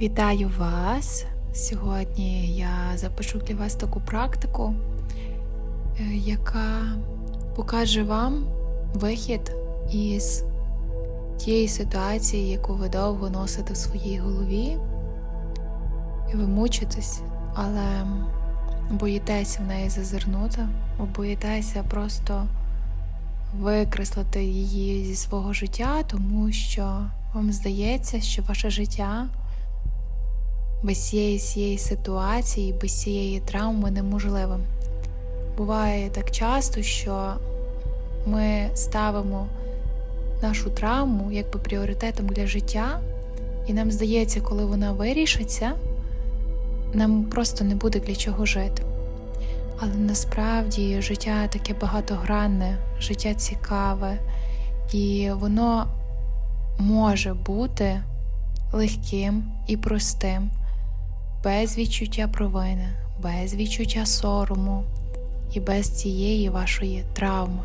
Вітаю вас! Сьогодні я запишу для вас таку практику, е, яка покаже вам вихід із тієї ситуації, яку ви довго носите в своїй голові, і ви мучитесь, але боїтеся в неї зазирнути, боїтеся просто викреслити її зі свого життя, тому що вам здається, що ваше життя без цієї цієї ситуації, без цієї травми неможливе. Буває так часто, що ми ставимо нашу травму якби пріоритетом для життя, і нам здається, коли вона вирішиться, нам просто не буде для чого жити. Але насправді життя таке багатогранне, життя цікаве, і воно може бути легким і простим, без відчуття провини, без відчуття сорому і без цієї вашої травми.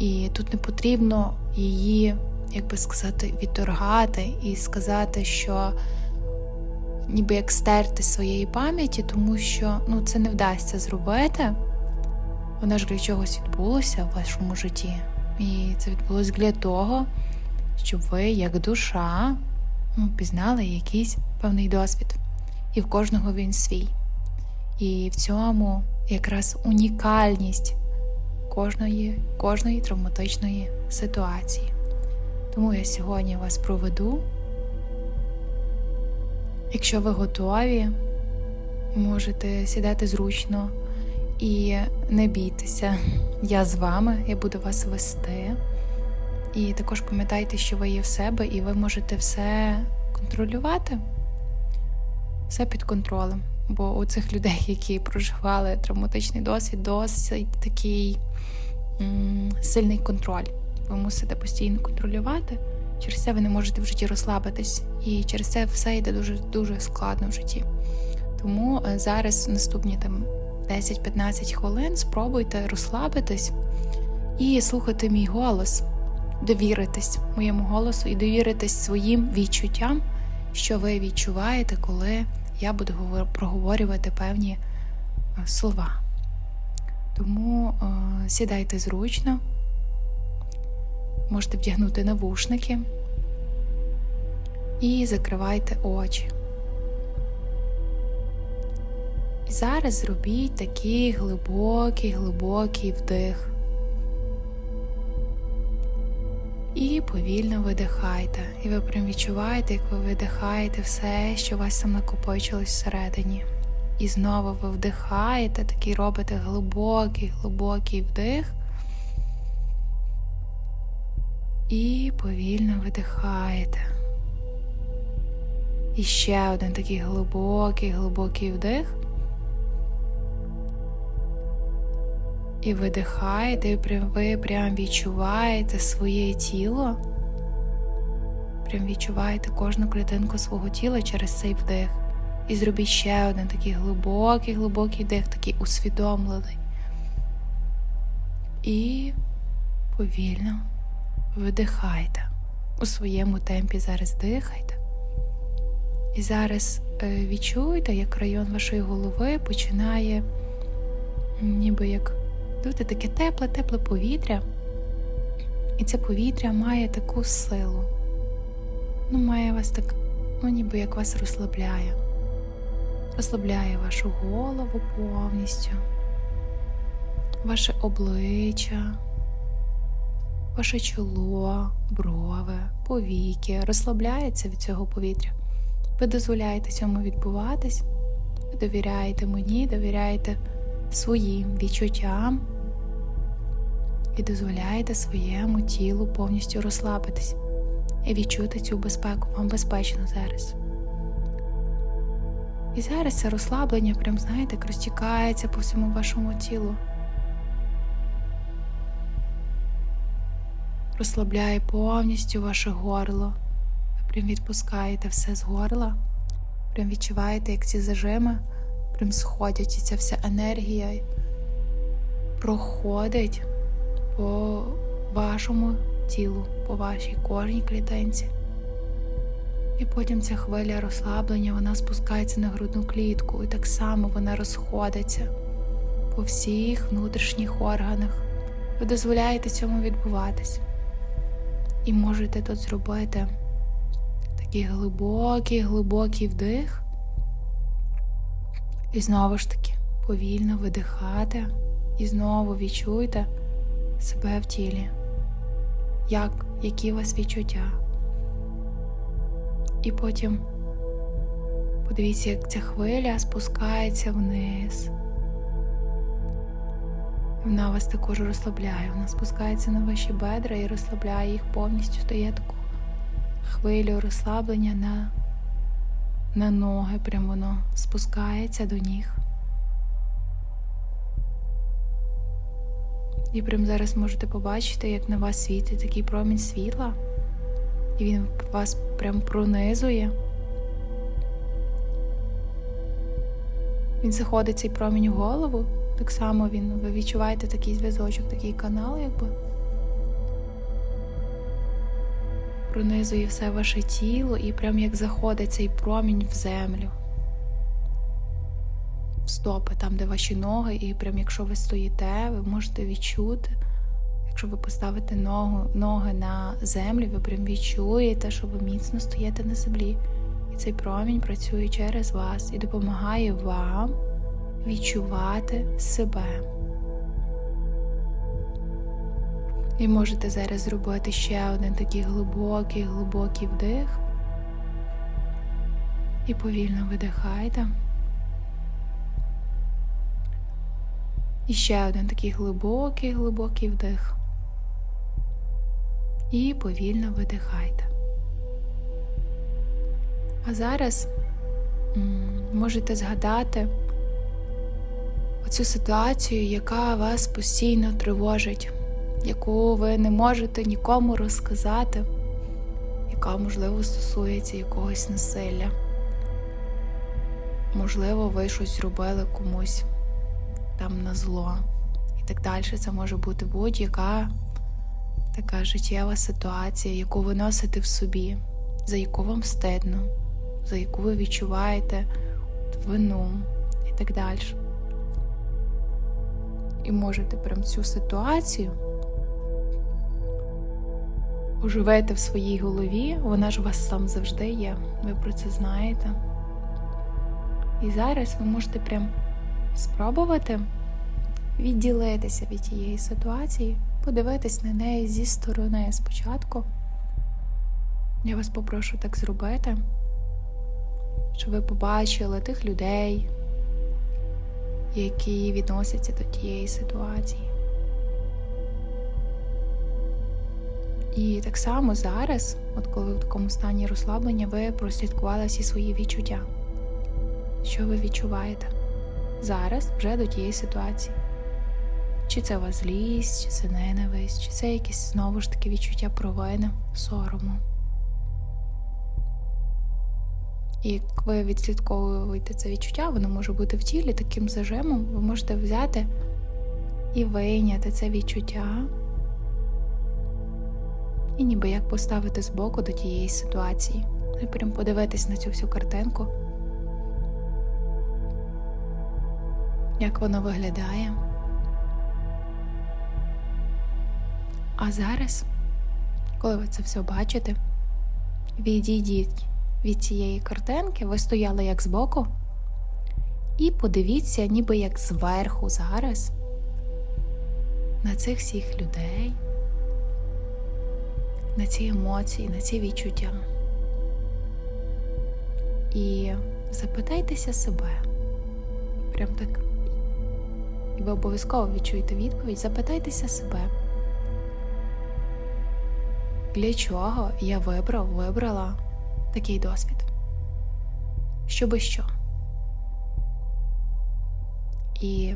І тут не потрібно її, як би сказати, відторгати і сказати, що ніби як стерти своєї пам'яті, тому що ну, це не вдасться зробити. Вона ж для чогось відбулося в вашому житті. І це відбулося для того, щоб ви, як душа, ну, пізнали якийсь певний досвід. І в кожного він свій. І в цьому якраз унікальність кожної, кожної травматичної ситуації. Тому я сьогодні вас проведу. Якщо ви готові, можете сідати зручно і не бійтеся. Я з вами, я буду вас вести. І також пам'ятайте, що ви є в себе, і ви можете все контролювати, все під контролем. Бо у цих людей, які проживали травматичний досвід, досить такий м сильний контроль. Ви мусите постійно контролювати. Через це ви не можете в житті розслабитись, і через це все йде дуже дуже складно в житті. Тому е, зараз наступні там 10-15 хвилин спробуйте розслабитись і слухати мій голос, довіритись моєму голосу і довіритись своїм відчуттям, що ви відчуваєте, коли я буду проговорювати певні е, слова. Тому е, сідайте зручно можете вдягнути навушники і закривайте очі. І зараз зробіть такий глибокий, глибокий вдих. І повільно видихайте. І ви прям відчуваєте, як ви видихаєте все, що у вас там накопичилось всередині. І знову ви вдихаєте, такий робите глибокий, глибокий вдих. І повільно видихаєте. І ще один такий глибокий, глибокий вдих. І видихаєте, і ви прям відчуваєте своє тіло. Прям відчуваєте кожну клітинку свого тіла через цей вдих. І зробіть ще один такий глибокий, глибокий вдих, такий усвідомлений. І повільно видихайте. У своєму темпі зараз дихайте. І зараз е, відчуйте, як район вашої голови починає, ніби як дути таке тепле, тепле повітря. І це повітря має таку силу. Ну, має вас так, ну ніби як вас розслабляє. Розслабляє вашу голову повністю, ваше обличчя ваше чоло, брови, повіки розслабляється від цього повітря. Ви дозволяєте цьому відбуватись, ви довіряєте мені, довіряєте своїм відчуттям і дозволяєте своєму тілу повністю розслабитись і відчути цю безпеку. Вам безпечно зараз. І зараз це розслаблення, прям, знаєте, розтікається по всьому вашому тілу. розслабляє повністю ваше горло. Ви прям відпускаєте все з горла, прям відчуваєте, як ці зажими прям сходять, і ця вся енергія проходить по вашому тілу, по вашій кожній клітинці. І потім ця хвиля розслаблення вона спускається на грудну клітку, і так само вона розходиться по всіх внутрішніх органах. Ви дозволяєте цьому відбуватись. І можете тут зробити такий глибокий, глибокий вдих. І знову ж таки повільно видихати. І знову відчуйте себе в тілі. Як, які у вас відчуття. І потім подивіться, як ця хвиля спускається вниз. Вона вас також розслабляє. Вона спускається на ваші бедра і розслабляє їх повністю. Стає таку хвилю розслаблення на, на ноги. Прям воно спускається до ніг. І прямо зараз можете побачити, як на вас світить такий промінь світла, і він вас прям пронизує. Він заходить цей промінь у голову. Так само він, ви відчуваєте такий зв'язочок, такий канал, якби. Пронизує все ваше тіло і прям як заходить цей промінь в землю. В стопи, там, де ваші ноги, і прям якщо ви стоїте, ви можете відчути. Якщо ви поставите ногу, ноги на землю, ви прям відчуєте, що ви міцно стоїте на землі. І цей промінь працює через вас і допомагає вам відчувати себе. І можете зараз зробити ще один такий глибокий, глибокий вдих. І повільно видихайте. І ще один такий глибокий, глибокий вдих. І повільно видихайте. А зараз можете згадати оцю ситуацію, яка вас постійно тривожить, яку ви не можете нікому розказати, яка, можливо, стосується якогось насилля. Можливо, ви щось зробили комусь там на зло. І так далі. Це може бути будь-яка така життєва ситуація, яку ви носите в собі, за яку вам стидно, за яку ви відчуваєте вину і так далі. І можете прям цю ситуацію оживити в своїй голові, вона ж у вас сам завжди є, ви про це знаєте. І зараз ви можете прям спробувати відділитися від тієї ситуації, подивитись на неї зі сторони спочатку. Я вас попрошу так зробити, щоб ви побачили тих людей, які відносяться до тієї ситуації. І так само зараз, от коли в такому стані розслаблення, ви прослідкували всі свої відчуття. Що ви відчуваєте зараз вже до тієї ситуації? Чи це у вас злість, чи це ненависть, чи це якесь знову ж таки відчуття провини, сорому. І як ви відслідковуєте це відчуття, воно може бути в тілі таким зажимом, ви можете взяти і вийняти це відчуття, і ніби як поставити збоку до тієї ситуації. І прям подивитись на цю всю картинку, як воно виглядає. А зараз, коли ви це все бачите, відійдіть від цієї картинки, ви стояли як збоку, і подивіться, ніби як зверху зараз на цих всіх людей, на ці емоції, на ці відчуття. І запитайтеся себе, прям так, і ви обов'язково відчуєте відповідь, запитайтеся себе. Для чого я вибрав, вибрала такий досвід? Щоби що? І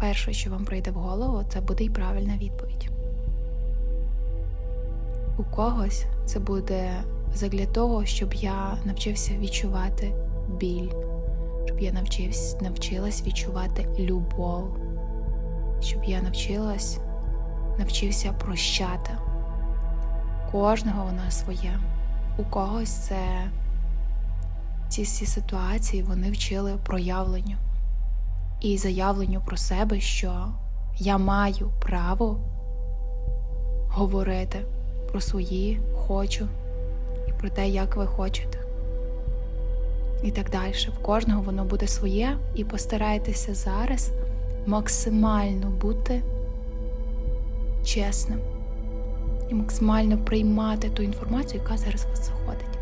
перше, що вам прийде в голову, це буде і правильна відповідь. У когось це буде задля того, щоб я навчився відчувати біль, щоб я навчився, навчилась відчувати любов, щоб я навчилась, навчився прощати. Кожного воно своє. У когось це ці всі ситуації вони вчили проявленню і заявленню про себе, що я маю право говорити про свої хочу і про те, як ви хочете. І так далі. В кожного воно буде своє, і постарайтеся зараз максимально бути чесним і максимально приймати ту інформацію, яка зараз вас заходить.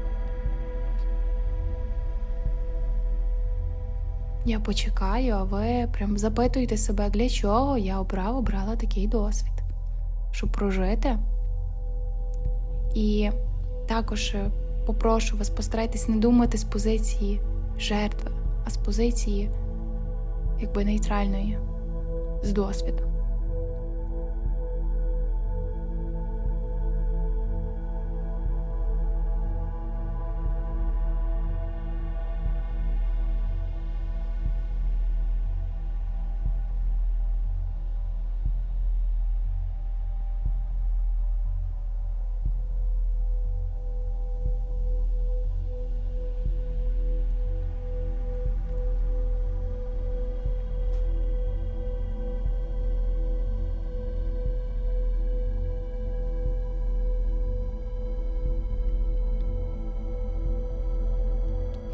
Я почекаю, а ви прям запитуєте себе, для чого я обрав, обрала такий досвід, щоб прожити. І також е, попрошу вас, постарайтесь не думати з позиції жертви, а з позиції якби нейтральної, з досвіду.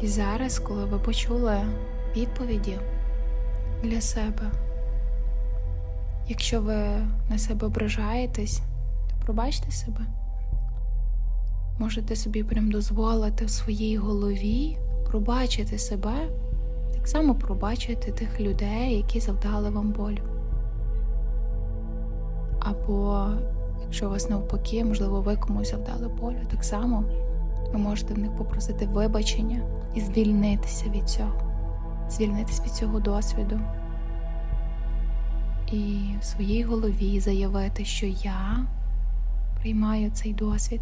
І зараз, коли ви почули відповіді для себе, якщо ви на себе ображаєтесь, то пробачте себе. Можете собі прям дозволити в своїй голові пробачити себе, так само пробачити тих людей, які завдали вам болю. Або, якщо у вас навпаки, можливо, ви комусь завдали болю, так само ви можете в них попросити вибачення і звільнитися від цього, звільнитися від цього досвіду. І в своїй голові заявити, що я приймаю цей досвід,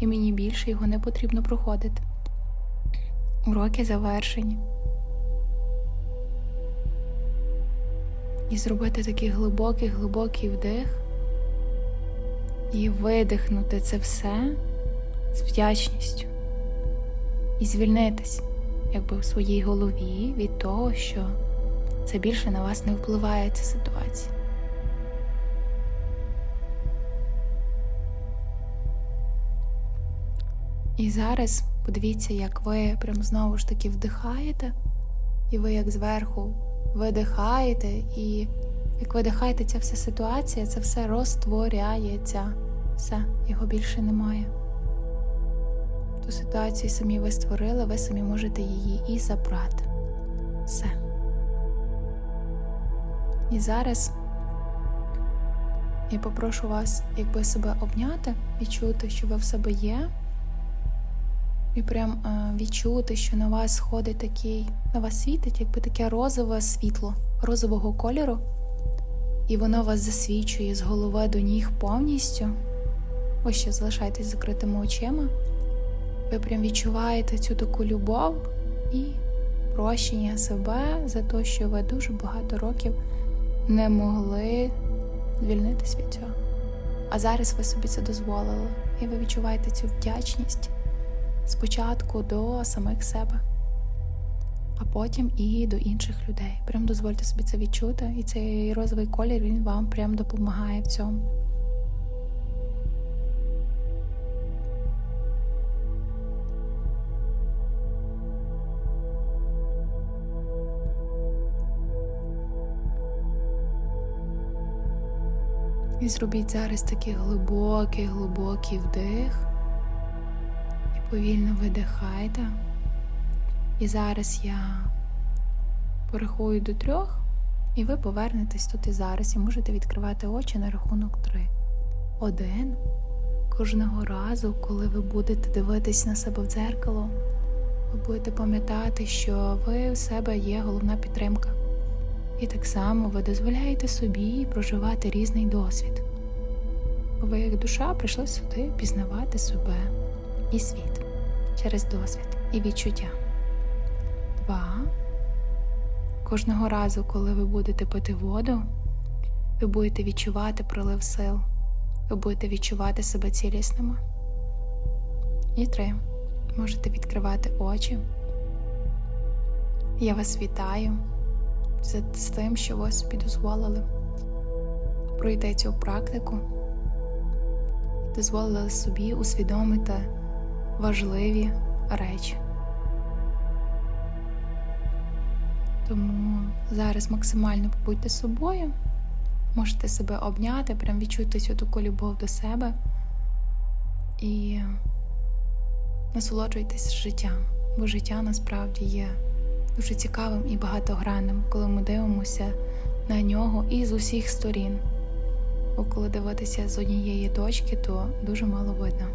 і мені більше його не потрібно проходити. Уроки завершені. І зробити такий глибокий, глибокий вдих і видихнути це все з вдячністю і звільнитись, якби в своїй голові від того, що це більше на вас не впливає ця ситуація. І зараз подивіться, як ви прям знову ж таки вдихаєте, і ви як зверху видихаєте, і як видихаєте, ця вся ситуація, це все розтворяється. Все, його більше немає. Ту ситуацію самі ви створили, ви самі можете її і забрати. Все. І зараз я попрошу вас, якби себе обняти, відчути, що ви в себе є. І прям е, відчути, що на вас сходить такий, на вас світить, якби таке розове світло розового кольору, і воно вас засвічує з голови до ніг повністю. Ви ще залишайтесь закритими очима. Ви прям відчуваєте цю таку любов і прощення себе за те, що ви дуже багато років не могли звільнитись від цього. А зараз ви собі це дозволили, і ви відчуваєте цю вдячність спочатку до самих себе, а потім і до інших людей. Прям дозвольте собі це відчути, і цей розовий колір він вам прям допомагає в цьому. Зробіть зараз такий глибокий, глибокий вдих. І повільно видихайте. І зараз я порахую до трьох, і ви повернетесь тут і зараз, і можете відкривати очі на рахунок три. Один. Кожного разу, коли ви будете дивитись на себе в дзеркало, ви будете пам'ятати, що ви у себе є головна підтримка. І так само ви дозволяєте собі проживати різний досвід. Ви, як душа, прийшли сюди пізнавати себе і світ через досвід і відчуття. Два. Кожного разу, коли ви будете пити воду, ви будете відчувати прилив сил, ви будете відчувати себе цілісними. І три. Можете відкривати очі Я вас вітаю з тим, що ви собі дозволили пройти цю практику і дозволили собі усвідомити важливі речі. Тому зараз максимально побудьте собою, можете себе обняти, прям відчути цю таку любов до себе і насолоджуйтесь життям, бо життя насправді є дуже цікавим і багатогранним, коли ми дивимося на нього і з усіх сторін. Бо коли дивитися з однієї точки, то дуже мало видно.